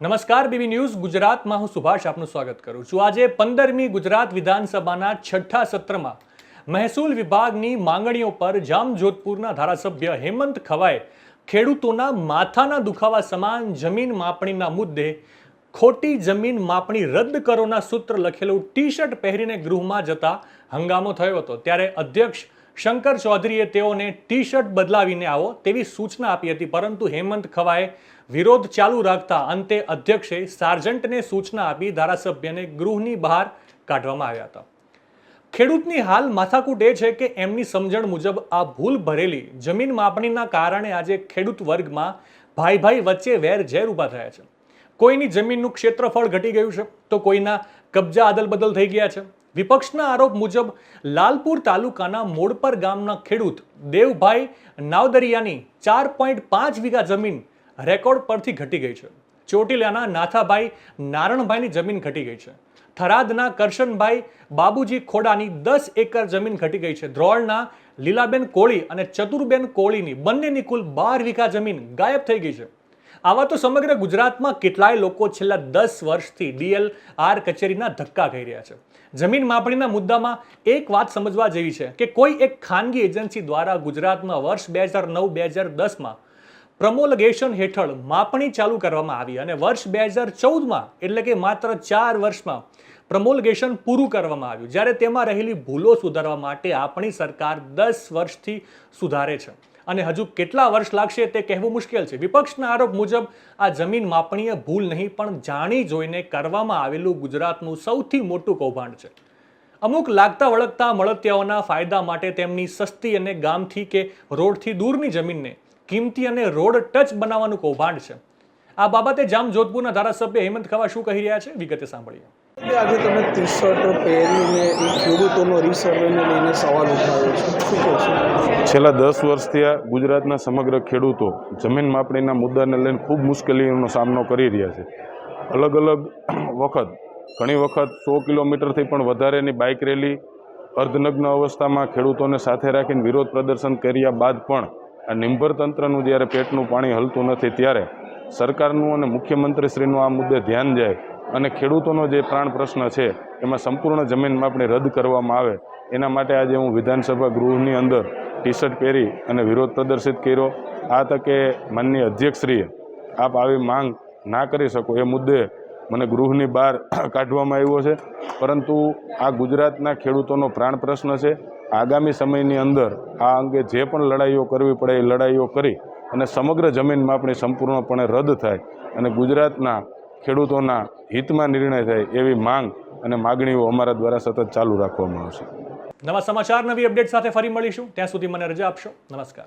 નમસ્કાર, BB news ગુજરાતમાં હું સુભાષ આપનું સ્વાગત કરું છું. આજે પંદરમી ગુજરાત વિધાનસભાના છઠ્ઠા સત્રમાં મહેસૂલ વિભાગની માંગણીઓ પર જામજોધપુરના ધારાસભ્ય હેમંત ખવાએ ખેડૂતોના માથાના દુખાવા સમાન જમીન માપણીના મુદ્દે ખોટી જમીન માપણી રદ કરોના સૂત્ર લખેલું ટી શર્ટ પહેરીને ગૃહમાં જતા હંગામો થયો હતો. ત્યારે અધ્યક્ષ શંકર ચૌધરીએ તેઓને ટી શર્ટ બદલાવીને આવો તેવી સૂચના આપી હતી, પરંતુ હેમંત ખવાએ વિરોધ ચાલુ રાખતા અંતે અધ્યક્ષે સાર્જન્ટને સૂચના આપી ધારાસભ્યને ગૃહની બહાર કાઢવામાં આવ્યા હતા. ખેડૂતની હાલ માથાકૂટ એ છે કે એમની સમજણ મુજબ આ ભૂલ ભરેલી જમીન માપણીના કારણે આજે ખેડૂત વર્ગમાં ભાઈ ભાઈ વચ્ચે વેર ઝેર ઊભા થયા છે. કોઈની જમીનનું ક્ષેત્રફળ ઘટી ગયું છે તો કોઈના કબજા અદલબદલ થઈ ગયા છે? વિપક્ષના આરોપ મુજબ લાલપુર તાલુકાના મોડપર ગામના ખેડૂત દેવભાઈ નાવદરિયાની ચાર પોઈન્ટ પાંચ વીઘા જમીન રેકોર્ડ પરથી ઘટી ગઈ છે. ચોટીલાના નાથાભાઈ નારણભાઈની જમીન ઘટી ગઈ છે. થરાદના કરશનભાઈ બાબુજી ખોડાની દસ એકર જમીન ઘટી ગઈ છે. ધ્રોળના લીલાબેન કોળી અને ચતુરબેન કોળીની બંનેની કુલ બાર વીઘા જમીન ગાયબ થઈ ગઈ છે. આવા તો સમગ્ર ગુજરાતમાં કેટલાય લોકો છેલ્લા દસ વર્ષથી ડીએલ આર કચેરીના ધક્કા ખાઈ રહ્યા છે. જમીન માપણીના મુદ્દામાં એક વાત સમજવા જેવી છે કે કોઈ એક ખાનગી એજન્સી દ્વારા ગુજરાતમાં વર્ષ બે હજાર નવ, બે હજાર દસમાં પ્રમોલગેશન હેઠળ માપણી ચાલુ કરવામાં આવી અને વર્ષ બે હજાર ચૌદમાં એટલે કે માત્ર ચાર વર્ષમાં પ્રમોલગેશન પૂરું કરવામાં આવ્યું. જ્યારે તેમાં રહેલી ભૂલો સુધારવા માટે આપણી સરકાર દસ વર્ષથી સુધારે છે. અને હજુ કેટલા વર્ષ લાગશે તે કહેવું મુશ્કેલ છે. વિપક્ષના આરોપ મુજબ આ જમીન માપણીય ભૂલ નહીં, પણ જાણી જોઈને કરવામાં આવેલું ગુજરાતનું સૌથી મોટું કૌભાંડ છે. અમુક લાગતા વળગતા મળતિયાઓના ફાયદા માટે તેમની સસ્તી અને ગામથી કે રોડથી દૂરની જમીનને કિંમતી અને રોડ ટચ બનાવવાનું કૌભાંડ છે. આ બાબતે જામ જોધપુરના ધારાસભ્ય હેમંત ખવા શું કહી રહ્યા છે? વિગતે સાંભળીએ. આજે તમે ટી પહેરીને એ ખેડૂતોનો રીસર્વેને લઈને સવાલ ઉઠાવ્યો છેલ્લા દસ વર્ષથી આ ગુજરાતના સમગ્ર ખેડૂતો જમીન માપણીના મુદ્દાને લઈને ખૂબ મુશ્કેલીઓનો સામનો કરી રહ્યા છે. અલગ અલગ વખત, ઘણી વખત સો કિલોમીટરથી પણ વધારેની બાઇક રેલી અર્ધનગ્ન અવસ્થામાં ખેડૂતોને સાથે રાખીને વિરોધ પ્રદર્શન કર્યા બાદ પણ આ નિંભર તંત્રનું જ્યારે પેટનું પાણી હલતું નથી ત્યારે સરકારનું અને મુખ્યમંત્રીશ્રીનું આ મુદ્દે ધ્યાન જાય અને ખેડૂતોનો જે પ્રાણ પ્રશ્ન છે એમાં સંપૂર્ણ જમીન માપણી રદ કરવામાં આવે. એના માટે આજે હું વિધાનસભા ગૃહની અંદર ટી શર્ટ પહેરી અને વિરોધ પ્રદર્શિત કર્યો. આ તકે માનનીય અધ્યક્ષશ્રીએ આપ આવી માંગ ના કરી શકો એ મુદ્દે મને ગૃહની બહાર કાઢવામાં આવ્યો છે. પરંતુ આ ગુજરાતના ખેડૂતોનો પ્રાણ પ્રશ્ન છે. આગામી સમયની અંદર આ અંગે જે પણ લડાઈઓ કરવી પડે એ લડાઈઓ કરી અને સમગ્ર જમીન માપણી સંપૂર્ણપણે રદ થાય અને ગુજરાતના ખેડૂતોના હિતમાં નિર્ણય થાય એવી માંગ અને માગણીઓ અમારા દ્વારા સતત ચાલુ રાખવામાં આવશે. નવા સમાચાર, નવી અપડેટ સાથે ફરી મળીશું. ત્યાં સુધી મને રજા આપશો. નમસ્કાર.